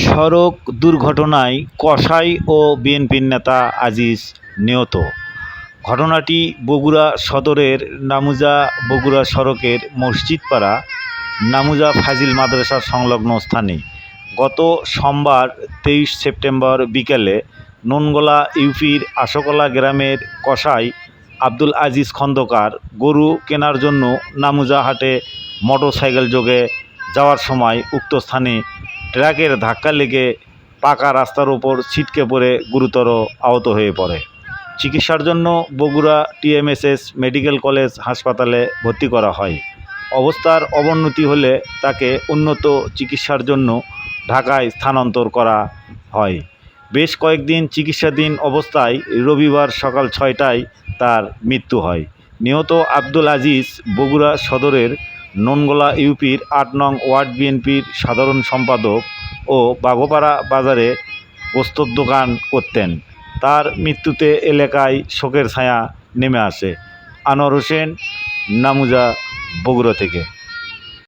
সড়ক দুর্ঘটনায় কসাই ও বিএনপির নেতা আজিজ নিহত। ঘটনাটি বগুড়া সদরের নামুজা বগুড়া সড়কের মসজিদপাড়া নামুজা ফাজিল মাদ্রাসা সংলগ্ন স্থানে। গত সোমবার তেইশ সেপ্টেম্বর বিকেলে ননগোলা ইউপির আশকলা গ্রামের কসাই আব্দুল আজিজ খন্দকার গরু কেনার জন্য নামুজা হাটে মোটরসাইকেল যোগে যাওয়ার সময় উক্ত স্থানে ট্রাকের ধাক্কা লেগে পাকা রাস্তার ওপর ছিটকে পড়ে গুরুতর আহত হয়ে পড়ে। চিকিৎসার জন্য বগুড়া টিএমএসএস মেডিকেল কলেজ হাসপাতালে ভর্তি করা হয়। অবস্থার অবনতি হলে তাকে উন্নত চিকিৎসার জন্য ঢাকায় স্থানান্তর করা হয়। বেশ কয়েকদিন চিকিৎসাধীন অবস্থায় রবিবার সকাল ছয়টায় তার মৃত্যু হয়। নিহত আব্দুল আজিজ বগুড়া সদরের ননগোলা ইউপির আট নং ওয়ার্ড বিএনপির সাধারণ সম্পাদক ও বাঘোপাড়া বাজারে গোস্তর দোকান করতেন। তার মৃত্যুতে এলাকায় শোকের ছায়া নেমে আসে। আনোয়ার হোসেন, নামুজা, বগুড়া থেকে।